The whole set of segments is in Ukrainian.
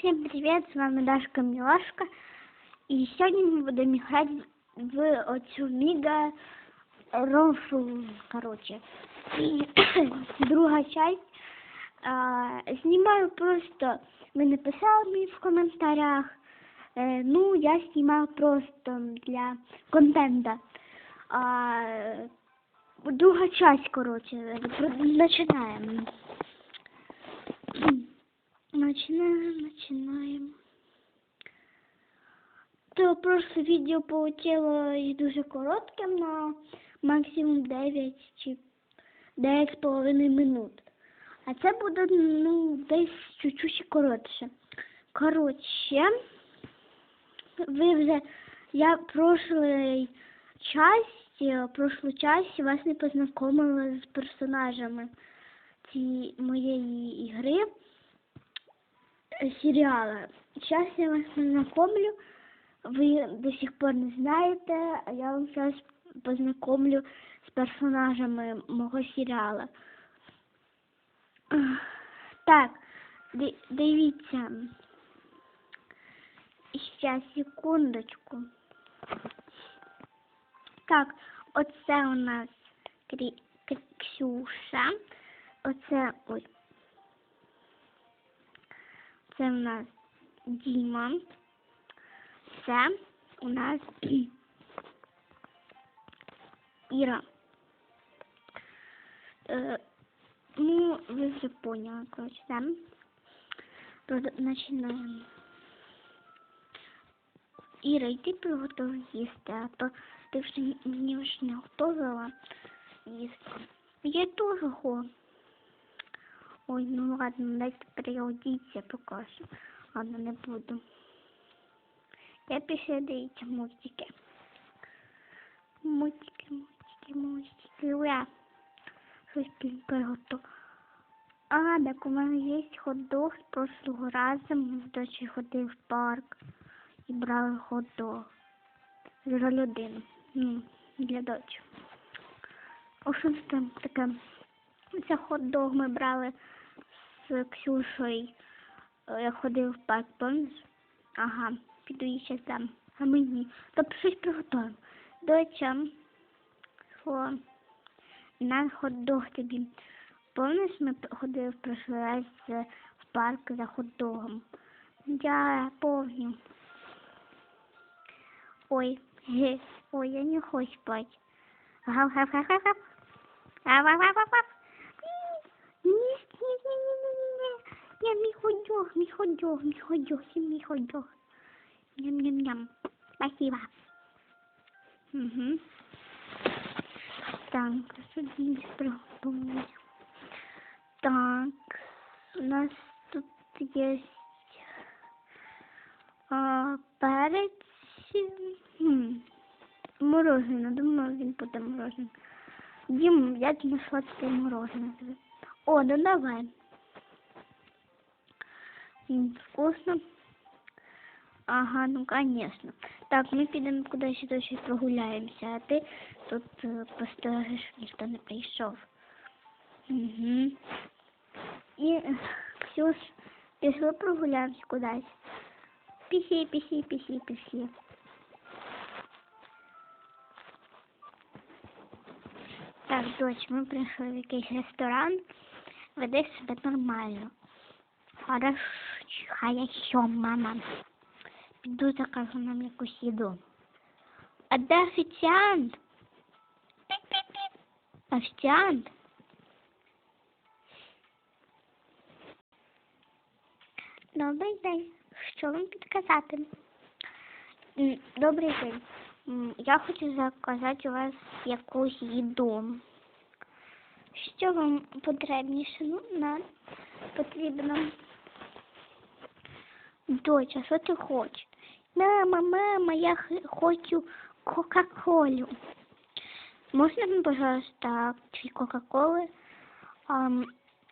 Всем привет, с вами Дашка Милашка. И сегодня мы будем играть в оцю мега рофл, короче. І друга часть. А, знімаю просто, ви написали мені в коментарях. Е, ну, я знімаю просто для контента. А, друга часть, короче, начинаем. Начинаем, начинаем. То прошле відео полетіло дуже коротким на максимум 9 чи 9,5 минут. А це буде, ну, десь чуть-чуть коротше. Коротше, ви вже, я в прошлий часть, прошлу часть вас не познайомила з персонажами цієї моєї ігри сериала. Сейчас я вас познакомлю. Вы до сих пор не знаете, а я вам сейчас познакомлю с персонажами мого сериала. Так, ди- дивіться. Сейчас, секундочку. Так, оце у нас Ксюша. Оце ой. Це у нас Діма. Це у нас Іра. Е, ну, ви вже поняли, коротше? Прод- Починаємо. Іра, йди приготуй їсти, а то ти вже мені вже не готувала їсти. Я теж хочу. Ой, ну ладно, дайте переодіться покажу. Ладно, не буду. Я після дивіться мультики. Мультики, мультики, мультики. Ура! Щось приготував. А, так у мене є хот-дог з прошлого разу. Ми з дочі ходили в парк і брали хот-дог. За людину. Ну, для дочі. О, що там таке? Це хот-дог ми брали з. Е, Я ходив в парк, помниш? Ага, піду їй ще дам. А мені. Тобто щось приготуємо. Доча, що на хот-дог тобі. Помниш, ми ходили в прошлий раз е, в парк за хот-догом? Я помню. Ой, ге, ой, я не хочу спать. Гав-гав-гав-гав. Гав-гав-гав-гав. Ні, ні, ні, ні, ні, ні, ні. Я мій ходьох, мій ходьох, мій ходьох, мій ходьох. Ням-ням-ням. Спасибо. Угу. Так, сюди приготовлю. Так, у нас тут есть а, перець. Хм. Мороженое, думаю, він буде морожене. Дім, я тобі сладке мороженое. О, ну давай. М, Вкусно. Ага, ну конечно. Так, ми підемо кудись досі прогуляємося, а ти тут е, постережеш, щоб ніхто не прийшов. Угу. І Ксюш, пішли прогуляємося кудись. Пісі, пісі, пісі, пісі. Так, дочь, ми прийшли в якийсь ресторан. Веди себе нормально. Хорошо, мама. Піду закажу нам якусь їду. А де офіціант? Офіціант? Добрий день. Що вам підказати? М, Добрий день. Я хочу заказати у вас якусь їду. Що вам потрібніше? Ну, нам потрібно. Доча, що ти хочеш? Мама, мама, я хочу Кока-Колю. Можна пожалуйста, дві Кока-Коли,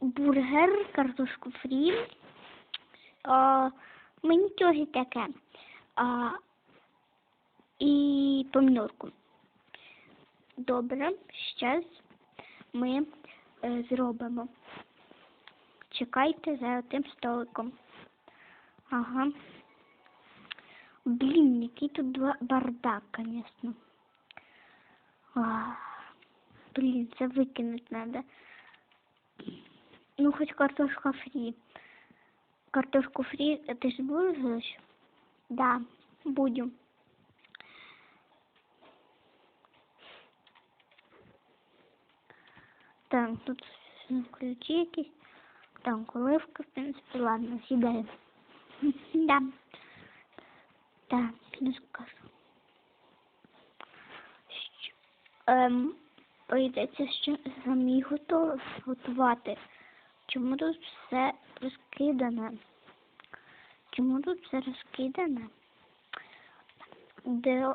бургер, картошку фрі, а, мені теж таке, а, і помідорку. Добре, зараз ми е, зробимо. Чекайте за тим столиком. Ага. Блін, який тут два- бардак, конечно. А, блін, це викинути треба. Ну, хоч картошка фрі. Картошку фрі ти ж будеш? Да, буду. Так, тут ключі якісь. Там коливка, в принципі, ладно, сідаю. Да. Так, не скажу. Ем, прийдеться ще самі готу- готувати. Чому тут все розкидане? Чому тут все розкидане? Де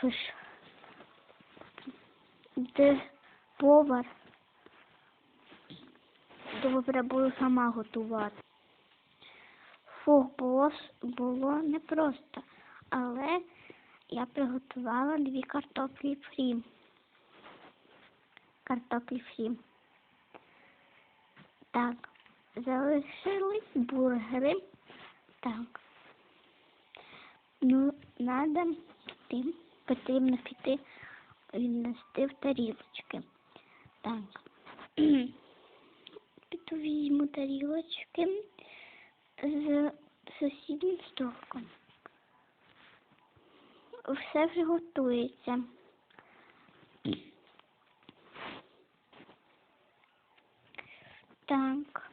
фиш? Де повар? Добре буду сама готувати. Фух, було, було непросто, але я приготувала дві картоплі фрі. Картоплі фрі. Так, залишились бургери. Так. Ну, надо піти, потрібно піти віднести в тарілочки. Так. Піду візьму тарілочки з сусіднім столиком. Все вже готується. Так.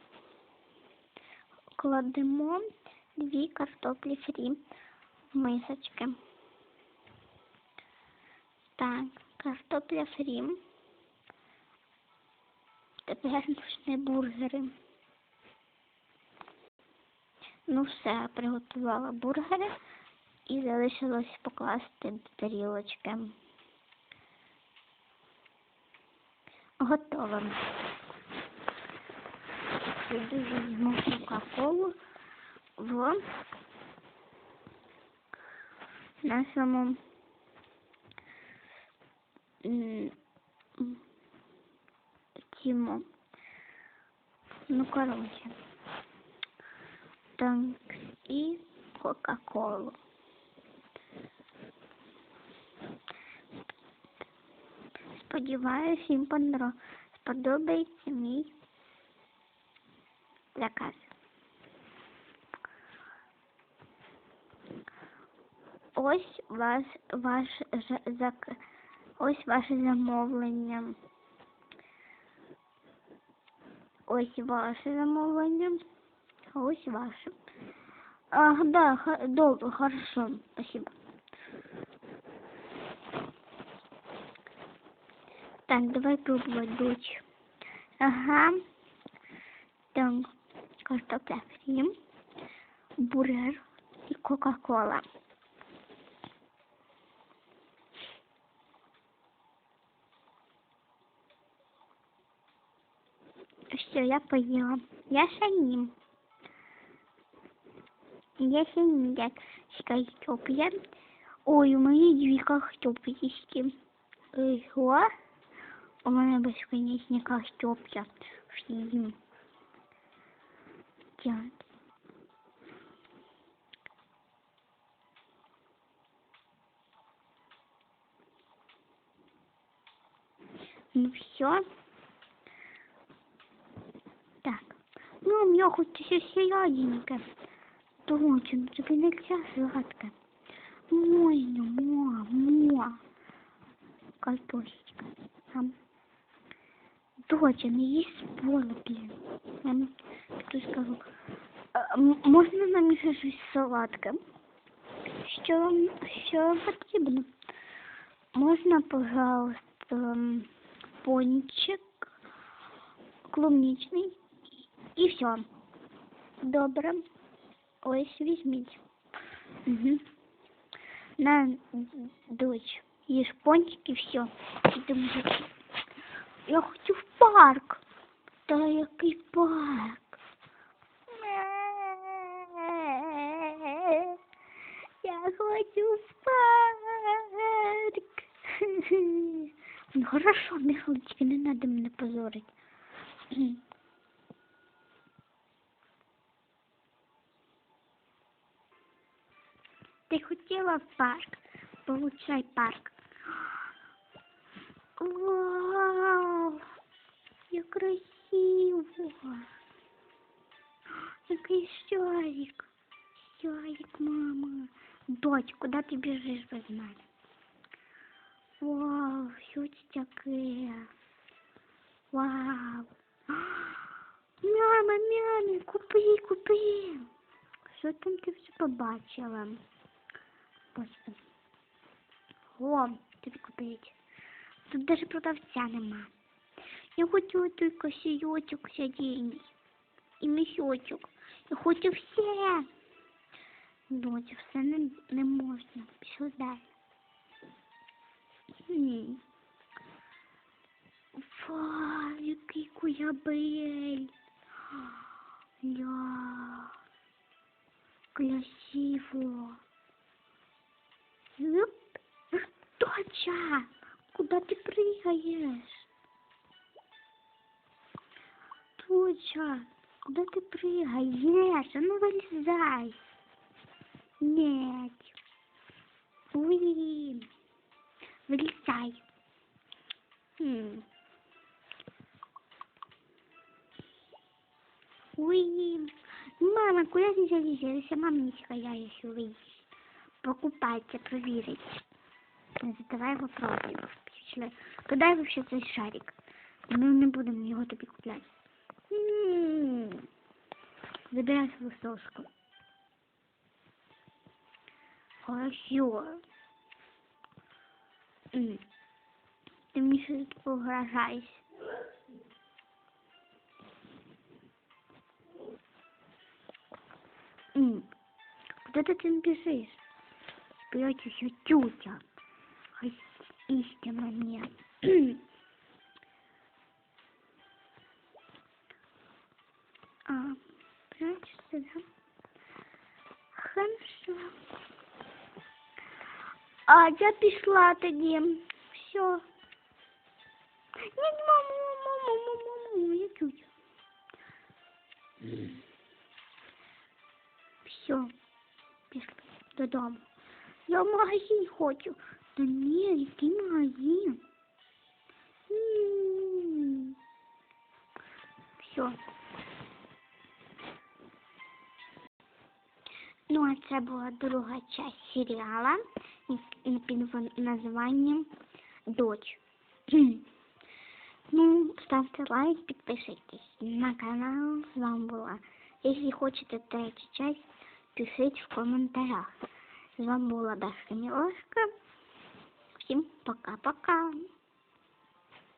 Кладемо дві картоплі фрі в мисочки. Так, картопля фрі. Тепер нужні бургери. Ну все, приготувала бургери і залишилось покласти до тарілочки. Готово. Піду візьму кока-колу в нашому цьому. Ну, коротше. Так, і Кока-Колу. Сподіваюсь, їм сподобається мій заказ. Ось ваш, ваш зак... ось ваше замовлення. Ось ваше замовлення. Ось ваше. Ах, да, добре, хорошо, спасибо. Так, давай пробовать, дочь. Ага. Так, картопля фри, бургер и кока-кола. Все, я поела. Я шаним. Я шаним, як з картопля. Ой, у мене дві картоплішки. Ого. У мене безконечні картопля. Всім. Так. Ну все. Так. Ну, у меня хоть еще серединка. Точно, тебе нельзя сладко. Можно, мо, мо. Картошечка. Ам. Доча, не есть пола, блин. Ам. Что скажу? А, нам ще щось солодке? Що що потрібно? Можна, пожалуйста, пончик клубничний і все. Добре. Ось візьміть. Угу. На, дочь, їж пончик і все. Я хочу в парк. Та який парк? Я хочу в парк. Ну хорошо, Михайлочка, не надо мене позорить. Ти хотіла в парк? Получай парк. Вау! Як красиво! Який щарик! Щарик, мама! Дочь, куди ти біжиш без мене? Вау, що це? Вау! Мама, мама, купи, купи! Що там ти вже побачила? Господи. О, тобі купить. Тут даже продавця нема. Я хочу той косійочок сядінь. І місочок. Я хочу все. Доця, все не, не можна. Пішли далі. М. Вау, який куябель. Ля. Красиво. Юп. Доча, куда ты прыгаешь? Доча, куда ты прыгаешь? А ну вылезай. Нет. Уи. Вылезай. М. Уи. Мама, куда ты залезешь? Сама мне я еще выйти. Покупайте, проверить. Задавай вопросів. Пішли. Куди вообще цей шарик? Ми не будемо його тобі купляти. Забирай свою соску. Хорошо. М. Ти мені щось тут погрожаєш. Куди ти там біжиш? Прячуся тютя. Хай ищи меня. а, прячешься, да? Хорошо. А я пішла тоді. Все. Ні, мама, мама, мама, мама, я тютя. Все. Пішли додому. Я в магазин хочу. Та ні, який магазин? Все. Ну, а це була друга часть серіала під названням Дочь. ну, ставте лайк, підписуйтесь на канал. З вами була. Якщо хочете третю часть, пишіть в коментарях. З вами була Даша Мілошка. Всім пока-пока.